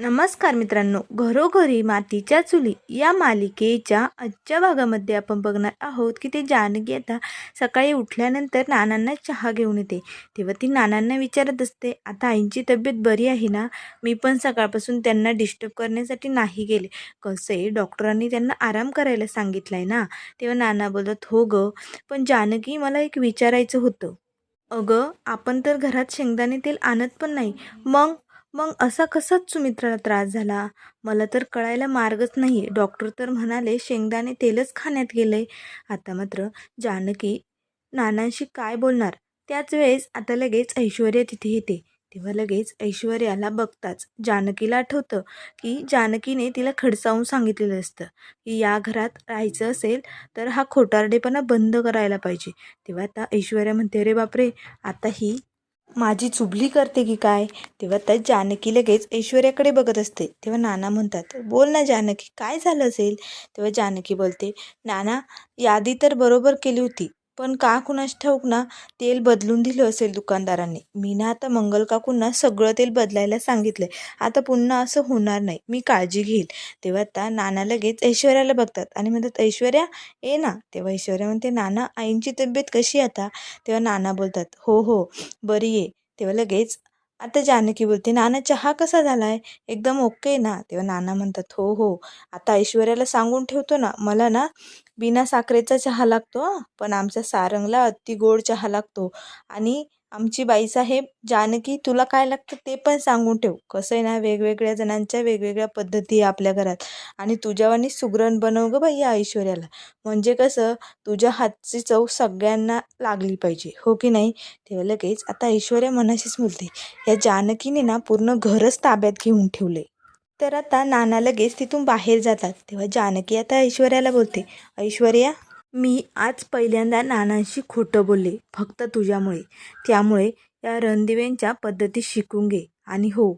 नमस्कार मित्रांनो घरोघरी मातीच्या चुली या मालिकेच्या आजच्या भागामध्ये आपण बघणार आहोत की ते जानकी आता सकाळी उठल्यानंतर नानांना चहा घेऊन येते. तेव्हा ती नानांना विचारत असते आता आईंची तब्येत बरी आहे ना? मी पण सकाळपासून त्यांना डिस्टर्ब करण्यासाठी नाही गेले. कसं आहे डॉक्टरांनी त्यांना आराम करायला सांगितलं आहे ना? तेव्हा नाना बोलत हो गं पण जानकी मला एक विचारायचं होतं. अगं आपण तर घरात शेंगदाणे तेल आणत पण नाही. मग? मग असा कसाच सुमित्राला त्रास झाला? मला तर कळायला मार्गच नाही. आहे डॉक्टर तर म्हणाले शेंगदाणे तेलच खाण्यात गेले. आता मात्र जानकी नानांशी काय बोलणार? त्याच वेळेस आता लगेच ऐश्वर्या तिथे येते. तेव्हा लगेच ऐश्वर्याला बघताच जानकीला आठवतं की जानकीने तिला खडसावून सांगितलेलं असतं की या घरात राहायचं असेल तर हा खोटारडेपणा बंद करायला पाहिजे. तेव्हा आता ऐश्वर्या म्हणते अरे बापरे आता ही माझी चुबली करते की काय? तेव्हा त्या जानकी लगेच ऐश्वर्याकडे बघत असते. तेव्हा नाना म्हणतात बोल ना जानकी काय झालं असेल? तेव्हा जानकी बोलते नाना यादी तर बरोबर केली होती. पण का कुणास ठाऊक ना तेल बदलून दिलं असेल दुकानदारांनी. मी ना आता मंगल काकूंना सगळं तेल बदलायला सांगितलंय. आता पुन्हा असं होणार नाही. मी काळजी घेईल. तेव्हा आता नाना लगेच ऐश्वर्याला बघतात आणि म्हणतात ऐश्वर्या ये ना. तेव्हा ऐश्वर्या म्हणते नाना आईंची तब्येत कशी आता? तेव्हा नाना बोलतात हो हो बरी आहे. तेव्हा लगेच आता जानकी बोलते नाना चहा कसा झाला आहे एकदम ओके ना. तेव्हा नाना म्हणतात हो हो. आता ऐश्वर्याला सांगून ठेवतो ना मला ना बिना साखरेचा चहा लागतो पण आमच्या सारंगला अति गोड चहा लागतो आणि आमची बाईसाहेब जानकी तुला काय लागतं ते पण सांगून ठेव. कसं आहे ना वेगवेगळ्या जणांच्या वेगवेगळ्या पद्धती आहे आपल्या घरात. आणि तुझ्यावानी सुगरण बनव गं बाई या ऐश्वर्याला. म्हणजे कसं तुझ्या हातची चव सगळ्यांना लागली पाहिजे. हो की नाही? तेव्हा लगेच आता ऐश्वर्या मनाशीच बोलते. या जानकीने ना पूर्ण घरच ताब्यात घेऊन ठेवले तर आता नाना लगेच तिथून बाहेर जातात. तेव्हा जानकी आता ऐश्वर्याला बोलते ऐश्वर्या मी आज पहिल्यांदा नानांशी खोटं बोलले फक्त तुझ्यामुळे. त्यामुळे या रणदिव्यांच्या पद्धती शिकून घे. आणि हो.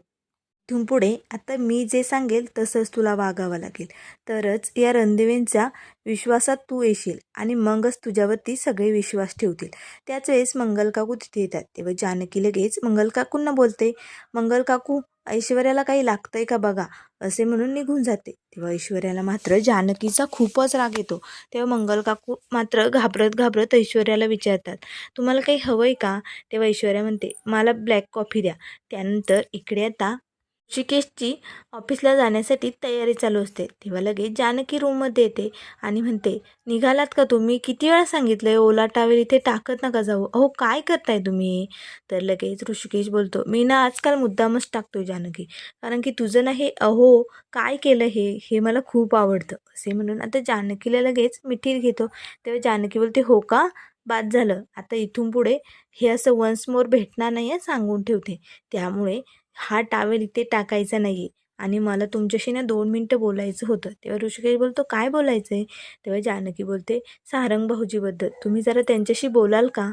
इथून पुढे आता मी जे सांगेल तसंच तुला वागावं लागेल. तरच या रणदिवेंच्या विश्वासात तू येशील आणि मगच तुझ्यावरती सगळे विश्वास ठेवतील. त्याच वेळेस मंगल काकू तिथे येतात. तेव्हा जानकी लगेच मंगल काकूंना बोलते. मंगल काकू ऐश्वर्याला काही लागतंय का बघा? असे म्हणून निघून जाते. तेव्हा ऐश्वर्याला मात्र जानकीचा खूपच राग येतो. तेव्हा मंगल काकू मात्र घाबरत घाबरत ऐश्वर्याला विचारतात तुम्हाला काही हवं आहे का? तेव्हा ऐश्वर्या म्हणते मला ब्लॅक कॉफी द्या. त्यानंतर इकडे आता ऋषिकेशची ऑफिसला जाण्यासाठी तयारी चालू असते. तेव्हा लगेच जानकी रूममध्ये येते आणि म्हणते निघालात का तुम्ही? किती वेळा सांगितलं आहे ओला टावेल इथे टाकत नका जाऊ. अहो काय करताय तुम्ही? तर लगेच ऋषिकेश बोलतो मी ना आजकाल मुद्दामच टाकतो जानकी. कारण की तुझं ना हे अहो काय केलं हे? हे मला खूप आवडतं. असे म्हणून आता जानकीला लगेच मिठी घेतो. तेव्हा जानकी बोलते हो का? बाद झालं. आता इथून पुढे हे असं वन्स मोर भेटणार नाही आहे सांगून ठेवते. त्यामुळे हा टावेल इथे टाकायचा नाही आहे आणि मला तुमच्याशी ना दोन मिनटं बोलायचं होतं. तेव्हा ऋषिकेश बोलतो काय बोलायचं आहे तेव्हा जानकी बोलते सारंग भाऊजीबद्दल. तुम्ही जरा त्यांच्याशी बोलाल का?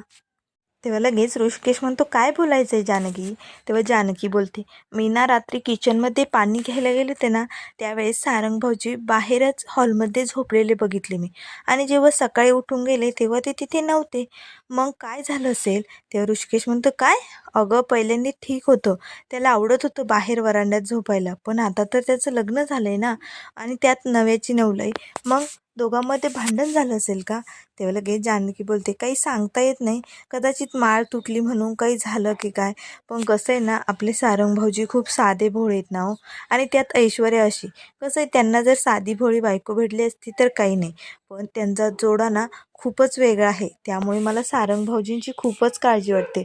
तेव्हा लगेच ऋषिकेश म्हणतो काय बोलायचं आहे जानकी? तेव्हा जानकी बोलते मी ना रात्री किचनमध्ये पाणी घ्यायला गेले होते ना त्यावेळेस सारंग भाऊजी बाहेरच हॉलमध्ये झोपलेले बघितले मी. आणि जेव्हा सकाळी उठून गेले तेव्हा ते तिथे नव्हते. मग काय झालं असेल? तेव्हा ऋषिकेश म्हणतो काय? अगं पहिल्यांदा ठीक होतं. त्याला आवडत होतं बाहेर वरांड्यात झोपायला पण आता तर त्याचं लग्न झालं आहे ना आणि त्यात नव्याची नवलाई. मग दोघांमध्ये भांडण झालं असेल का? तेव्हा लगेच जानकी बोलते काही सांगता येत नाही. कदाचित माळ तुटली म्हणून काही झालं की काय? पण कसं आहे ना आपले सारंग भाऊजी खूप साधे भोळे आहेत ना हो. आणि त्यात ऐश्वर्या अशी. कसं आहे त्यांना जर साधी भोळी बायको भेटली असती तर काही नाही. पण त्यांचा जोडा ना खूपच वेगळा आहे. त्यामुळे मला सारंग भाऊजींची खूपच काळजी वाटते.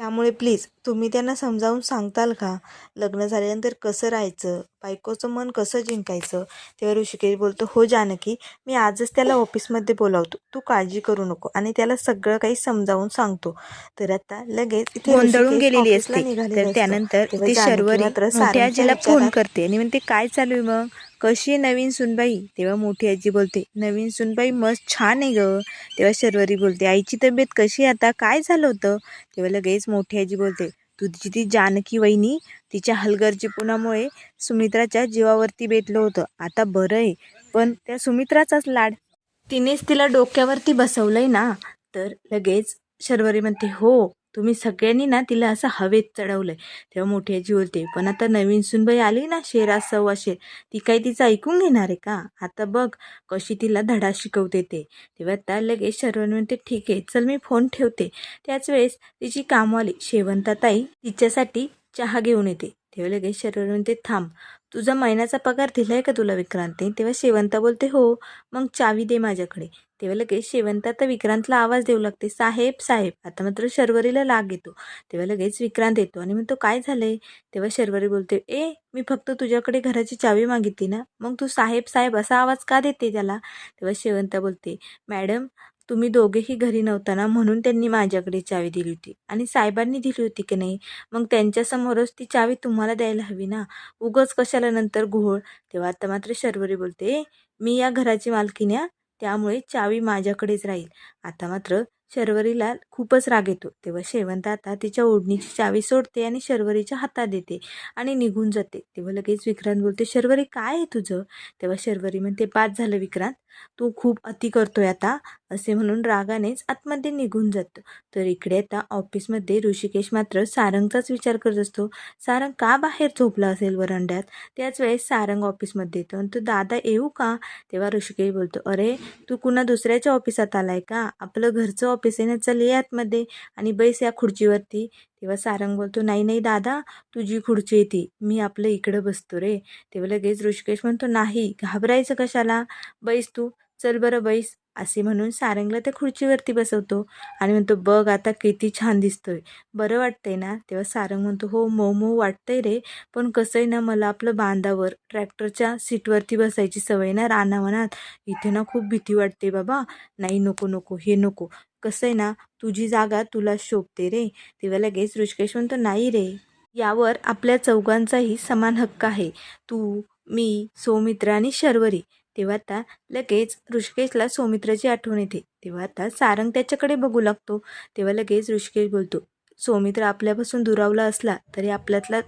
त्यामुळे प्लीज तुम्ही त्यांना समजावून सांगताल का? लग्न झाल्यानंतर कसं राहायचं? बायकोचं मन कसं जिंकायचं? तेव्हा ऋषिकेश बोलतो हो जानकी मी आजच त्याला ऑफिसमध्ये बोलावतो. तू काळजी करू नको. आणि त्याला सगळं काही समजावून सांगतो. तर आता लगेच इथे गोंधळून गेलेली असते. तर. त्यानंतर ती शर्वरी मात्र फोन करते. आणि म्हणते काय चालू आहे मग? कशी आहे नवीन सुनबाई? तेव्हा मोठी आजी बोलते नवीन सुनबाई मस्त छान आहे ग. तेव्हा शर्वरी बोलते आईची तब्येत कशी आहे आता? काय झालं होतं? तेव्हा लगेच मोठी आजी बोलते तुझी ती जानकी वहिनी तिच्या हलगर्जीपणामुळे सुमित्राच्या जीवावरती बेतलं होतं. आता बरं आहे पण त्या सुमित्राचाच लाड. तिनेच तिला डोक्यावरती बसवलंय ना? तर लगेच शर्वरी म्हणते हो तुम्ही सगळ्यांनी ना तिला असं हवेत चढवलंय. तेव्हा मोठी आजी बोलते पण आता नवीन सुनबाई आली ना शेरा सव्वा शेर ती काही तिचं ऐकून घेणार आहे का? आता बघ कशी तिला धडा शिकवते ते. तेव्हा त्या लगेच शर्वण म्हणते ठीक आहे चल मी फोन ठेवते. त्याच वेळेस तिची कामवाली शेवंताताई तिच्यासाठी चहा घेऊन येते. तेव्हा लगेच शरीर म्हणते थांब. तुझा महिन्याचा पगार दिलाय का तुला विक्रांतने? तेव्हा शेवंता बोलते हो मग चावी दे माझ्याकडे. तेव्हा लगेच शेवंता तर विक्रांतला आवाज देऊ लागते साहेब साहेब आता मात्र शर्वरीला लाग येतो. तेव्हा लगेच विक्रांत येतो आणि म्हणतो काय झालंय? तेव्हा शर्वरी बोलते ए मी फक्त तुझ्याकडे घराची चावी मागितली ना मग तू साहेब साहेब असा आवाज का देते त्याला? तेव्हा शेवंता बोलते मॅडम तुम्ही दोघेही घरी नव्हता ना म्हणून त्यांनी माझ्याकडे चावी दिली होती. आणि साहेबांनी दिली होती की नाही? मग त्यांच्यासमोरच ती चावी तुम्हाला द्यायला हवी ना? उगच कशाला नंतर घोळ? तेव्हा आता मात्र शर्वरी बोलते मी या घराची मालकीण त्यामुळे चावी माझ्याकडेच राहील. आता मात्र शर्वरीला खूपच राग येतो. तेव्हा शेवंत आता तिच्या ओढणीची चावी सोडते आणि शर्वरीच्या हातात देते आणि निघून जाते. तेव्हा लगेच विक्रांत बोलते शर्वरी काय आहे तुझं? तेव्हा शर्वरी म्हणते बाद झालं विक्रांत. तू खूप अति करतोय आता. असे म्हणून रागानेच आतमध्ये निघून जातं. तर इकडे आता ऑफिसमध्ये ऋषिकेश मात्र सारंगचाच विचार करत असतो. सारंग का बाहेर झोपला असेल वरांड्यात? त्याच वेळेस सारंग ऑफिसमध्ये येतो आणि तो दादा येऊ का? तेव्हा ऋषिकेश बोलतो अरे तू कुणा दुसऱ्याच्या ऑफिसात आलाय का? आपलं घरचं ऑफिस आहे ना चल ये आतमध्ये आणि बैस या खुर्चीवरती. तेव्हा सारंग बोलतो नाही नाही दादा तुझी खुर्ची आहे ती. मी आपलं इकडं बसतो रे. तेव्हा लगेच ऋषिकेश म्हणतो नाही घाबरायचं कशाला? बैस तू. चल बरं बैस. असे म्हणून सारंगला त्या खुर्चीवरती बसवतो आणि म्हणतो बघ आता किती छान दिसतोय. बरं वाटतंय ना? तेव्हा सारंग म्हणतो हो मऊ मऊ वाटतंय रे. पण कसं आहे ना मला आपलं बांधावर ट्रॅक्टरच्या सीटवरती बसायची सवय ना रानावनात. इथे ना खूप भीती वाटते बाबा. नाही नको नको हे नको. कसं आहे ना तुझी जागा तुला शोभते रे. तेव्हा लगेच ऋषिकेश म्हणतो नाही रे यावर आपल्या चौघांचाही समान हक्क आहे. तू मी सौमित्र आणि शर्वरी. तेव्हा आता लगेच ऋषिकेशला सौमित्राची आठवण येते. तेव्हा आता सारंग त्याच्याकडे बघू लागतो. तेव्हा लगेच ऋषिकेश बोलतो सौमित्र आपल्यापासून दुरावला असला तरी आपल्यातला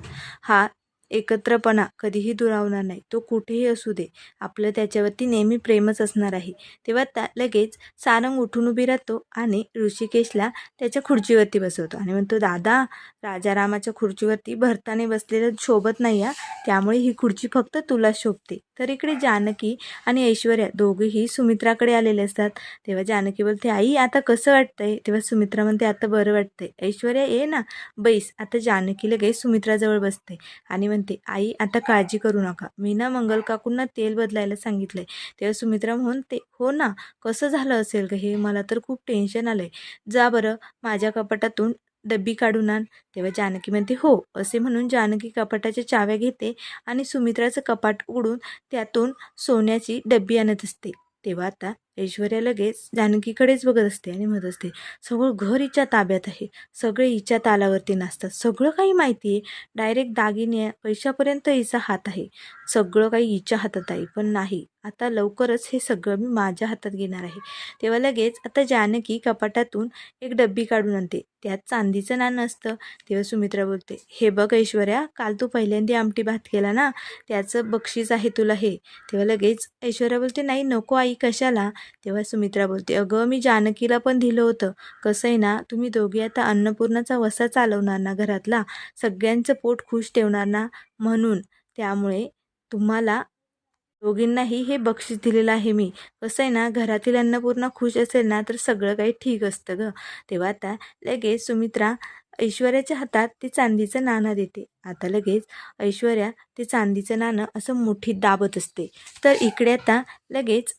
हा एकत्रपणा कधीही दुरावणार नाही. तो कुठेही असू दे. आपलं त्याच्यावरती नेहमी प्रेमच असणार आहे. तेव्हा त्या लगेच सारंग उठून उभी राहतो आणि ऋषिकेशला त्याच्या खुर्चीवरती बसवतो आणि म्हणतो दादा राजारामाच्या खुर्चीवरती भरताने बसलेलं शोभत नाही हा त्यामुळे ही खुर्ची फक्त तुला शोभते. तर इकडे जानकी आणि ऐश्वर्या दोघेही सुमित्राकडे आलेले असतात. तेव्हा जानकी बोलते आई आता कसं वाटतंय? तेव्हा सुमित्रा म्हणते आता बरं वाटतंय. ऐश्वर्या ये ना बैस. आता जानकी लगेच सुमित्राजवळ बसते आणि म्हणते आई आता काळजी करू नका. मी ना मंगल काकूंना तेल बदलायला सांगितलंय. तेव्हा सुमित्रा म्हणते हो ना कसं झालं असेल का हे? मला तर खूप टेन्शन आलंय. जा बरं माझ्या कपाटातून डब्बी काढून आण. तेव्हा जानकी म्हणते हो असे म्हणून जानकी कपाटाच्या चाव्या घेते आणि सुमित्राचं कपाट उघडून त्यातून सोन्याची डब्बी आणत असते. तेव्हा आता ऐश्वर्या लगेच जानकीकडेच बघत असते आणि म्हणत असते सगळं घर हिच्या ताब्यात आहे. सगळे हिच्या तालावरती नाचतात. सगळं काही माहिती आहे. डायरेक्ट दागिने पैशापर्यंत हिचा हात आहे. सगळं काही हिच्या हातात आहे. पण नाही. आता लवकरच हे सगळं मी माझ्या हातात घेणार आहे. तेव्हा लगेच आता जानकी कपाटातून एक डब्बी काढून आणते. त्यात चांदीचं नाणं असतं. तेव्हा सुमित्रा बोलते हे बघ ऐश्वर्या काल तू पहिल्यांदा आमटी भात केला ना? त्याचं बक्षीस आहे तुला हे. तेव्हा लगेच ऐश्वर्या बोलते नाही नको आई कशाला? तेव्हा सुमित्रा बोलते अगं मी जानकीला पण दिलं होतं. कसं आहे ना तुम्ही दोघे आता अन्नपूर्णाचा वसा चालवणार ना घरातला? सगळ्यांचं पोट खुश ठेवणार ना म्हणून. त्यामुळे तुम्हाला दोघींनाही हे बक्षीस दिलेलं आहे मी. कसं आहे ना घरातील अन्नपूर्णा खुश असेल ना तर सगळं काही ठीक असतं गं. तेव्हा आता लगेच सुमित्रा ऐश्वर्याच्या हातात ते चांदीचं नाणं देते. आता लगेच ऐश्वर्या ते चांदीचं नाणं असं मुठीत दाबत असते. तर इकडे आता लगेच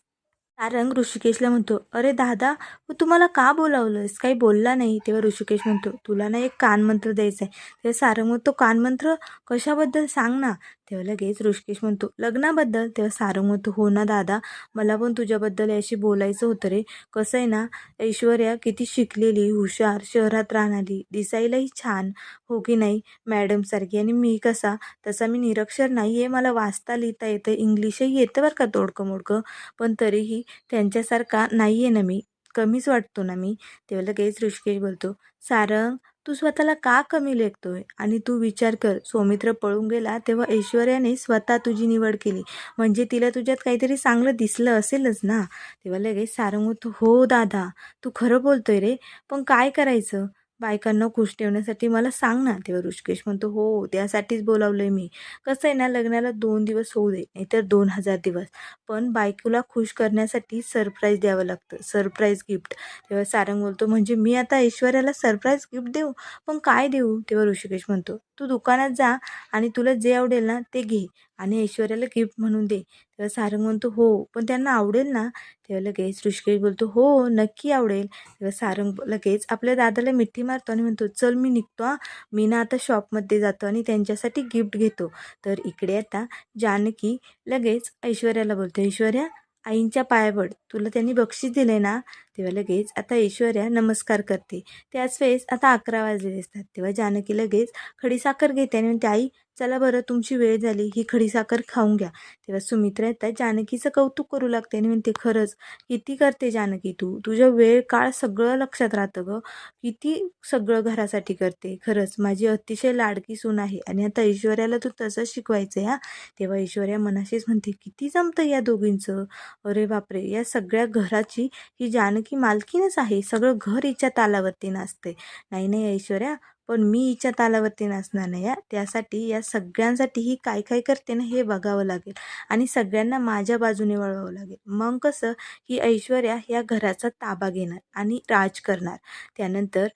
सारंग ऋषिकेशला म्हणतो अरे दादा तू तुम्हाला का बोलावलंस काही बोलला नाही. तेव्हा ऋषिकेश म्हणतो तुला ना एक कानमंत्र द्यायचा आहे तेव्हा सारंग म्हणतो कानमंत्र कशाबद्दल सांग ना. तेव्हा लगेच ऋषिकेश म्हणतो लग्नाबद्दल? तेव्हा सारंग म्हणतो हो ना दादा मला पण तुझ्याबद्दल याशी बोलायचं होतं रे. कसं आहे ना ऐश्वर्या किती शिकलेली हुशार शहरात राहणारी दिसायलाही छान. हो की नाही? मॅडमसारखी आणि मी कसा? तसा मी निरक्षर नाही आहे. मला वाचता लिहिता येतं इंग्लिशही येतं बरं का तोडकं मोडकं पण तरीही त्यांच्यासारखा नाही आहे ना मी. कमीच वाटतो ना मी. तेव्हा लगेच ऋषिकेश बोलतो सारंग तू स्वतःला का कमी लेखतोय? आणि तू विचार कर सौमित्र पळून गेला तेव्हा ऐश्वर्याने स्वतः तुझी निवड केली. म्हणजे तिला तुझ्यात काहीतरी चांगलं दिसलं असेलच ना? तेव्हा लगेच सारंग म्हणतो हो दादा तू खरं बोलतोय रे. पण काय करायचं? बायकांना खुश ठेवण्यासाठी मला सांग ना तेव्हा ऋषिकेश म्हणतो हो त्यासाठीच बोलावलं आहे मी. कसं आहे ना लग्नाला दोन दिवस होऊ दे नाहीतर दोन हजार दिवस. पण बायकोला खुश करण्यासाठी सरप्राईज द्यावं लागतं सरप्राईज गिफ्ट तेव्हा सारंग बोलतो म्हणजे मी आता ऐश्वर्याला सरप्राईज गिफ्ट देऊ? पण काय देऊ? तेव्हा ऋषिकेश म्हणतो तू दुकानात जा आणि तुला जे आवडेल ना ते घे आणि ऐश्वर्याला गिफ्ट म्हणून दे. तेव्हा सारंग म्हणतो हो पण त्यांना आवडेल ना? तेव्हा लगेच ऋषिकेश बोलतो हो नक्की आवडेल. तेव्हा सारंग लगेच आपल्या दादाला मिठी मारतो आणि म्हणतो चल मी निघतो मी ना आता शॉपमध्ये जातो आणि त्यांच्यासाठी गिफ्ट घेतो. तर इकडे आता जानकी लगेच ऐश्वर्याला बोलते ऐश्वर्या आईंच्या पायावर तुला त्यांनी बक्षीस दिले ना? तेव्हा लगेच आता ऐश्वर्या नमस्कार करते. त्याच वेळेस आता अकरा वाजलेले असतात तेव्हा जानकी लगेच खडीसाखर घेते आणि म्हणते आई चला बरं तुमची वेळ झाली. ही खडीसाखर खाऊन घ्या. तेव्हा सुमित्रा येतात. जानकीचं कौतुक करू लागते आणि म्हणते खरंच किती करते जानकी तू? तुझं वेळ काळ सगळं लक्षात राहतं गं. किती सगळं घरासाठी करते. खरंच माझी अतिशय लाडकी सून आहे आणि आता ऐश्वर्याला तू तसंच शिकवायचं आहे हा? तेव्हा ऐश्वर्या मनाशीच म्हणते किती जमतं या दोघींचं? अरे बापरे या सगळ्या घराची ही जानकी की मालकीनच आहे. सगळं घर हिच्या तालावरती नाचते. नाही नाही ऐश्वर्या पण मी हिच्या तालावरती नाचणार नाही या त्यासाठी या सगळ्यांसाठी ही काय काय करते ना हे बघावं लागेल. आणि सगळ्यांना माझ्या बाजूने वळवावं लागेल. मग कसं ही ऐश्वर्या या घराचा ताबा घेणार आणि राज करणार. त्यानंतर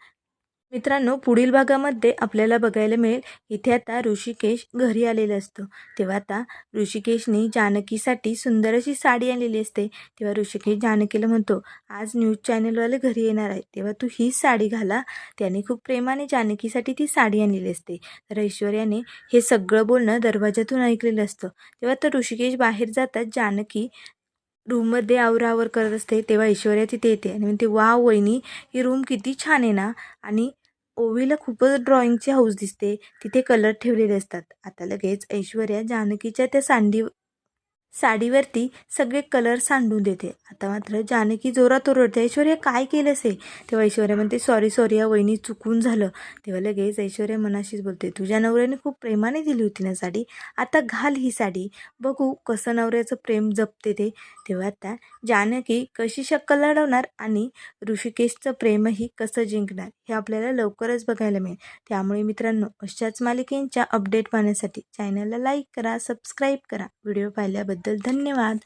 मित्रांनो पुढील भागामध्ये आपल्याला बघायला मिळेल इथे आता ऋषिकेश घरी आलेलं असतो. तेव्हा आता ऋषिकेशने जानकीसाठी सुंदर अशी साडी आणलेली असते. तेव्हा ऋषिकेश जानकीला म्हणतो आज न्यूज चॅनलवाले घरी येणार आहे. तेव्हा तू हीच साडी घाला. त्याने खूप प्रेमाने जानकीसाठी ती साडी आणलेली असते. तर ऐश्वर्याने हे सगळं बोलणं दरवाजातून ऐकलेलं असतं. तेव्हा तर ऋषिकेश बाहेर जातात जानकी रूममध्ये आवरावर करत असते तेव्हा ऐश्वर्या तिथे येते. आणि म्हणते वा वहिनी ही रूम किती छान आहे ना. आणि ओवीला खूपच ड्रॉइंगची हाऊस दिसते. तिथे कलर ठेवलेले असतात. आता लगेच ऐश्वर्या जानकीच्या त्या सांडी साडीवरती सगळे कलर सांडून देते. आता मात्र जानकी जोरात ओरडते ऐश्वर्या काय केलंस हे? तेव्हा ऐश्वर्या म्हणते सॉरी सॉरी या वहिनी चुकून झालं. तेव्हा लगेच ऐश्वर्या मनाशीच बोलते तुझ्या नवऱ्याने खूप प्रेमाने दिली होती ना साडी? आता घाल ही साडी. बघू कसं नवऱ्याचं प्रेम जपते ते. तेव्हा आता जानकी कशी शक्कल लढवणार आणि ऋषिकेशचं प्रेमही कसं जिंकणार हे आपल्याला लवकरच बघायला मिळेल. त्यामुळे मित्रांनो अशाच मालिकेंच्या अपडेट पाहण्यासाठी चॅनलला लाईक करा सबस्क्राईब करा. व्हिडिओ पाहिल्याबद्दल धन्यवाद.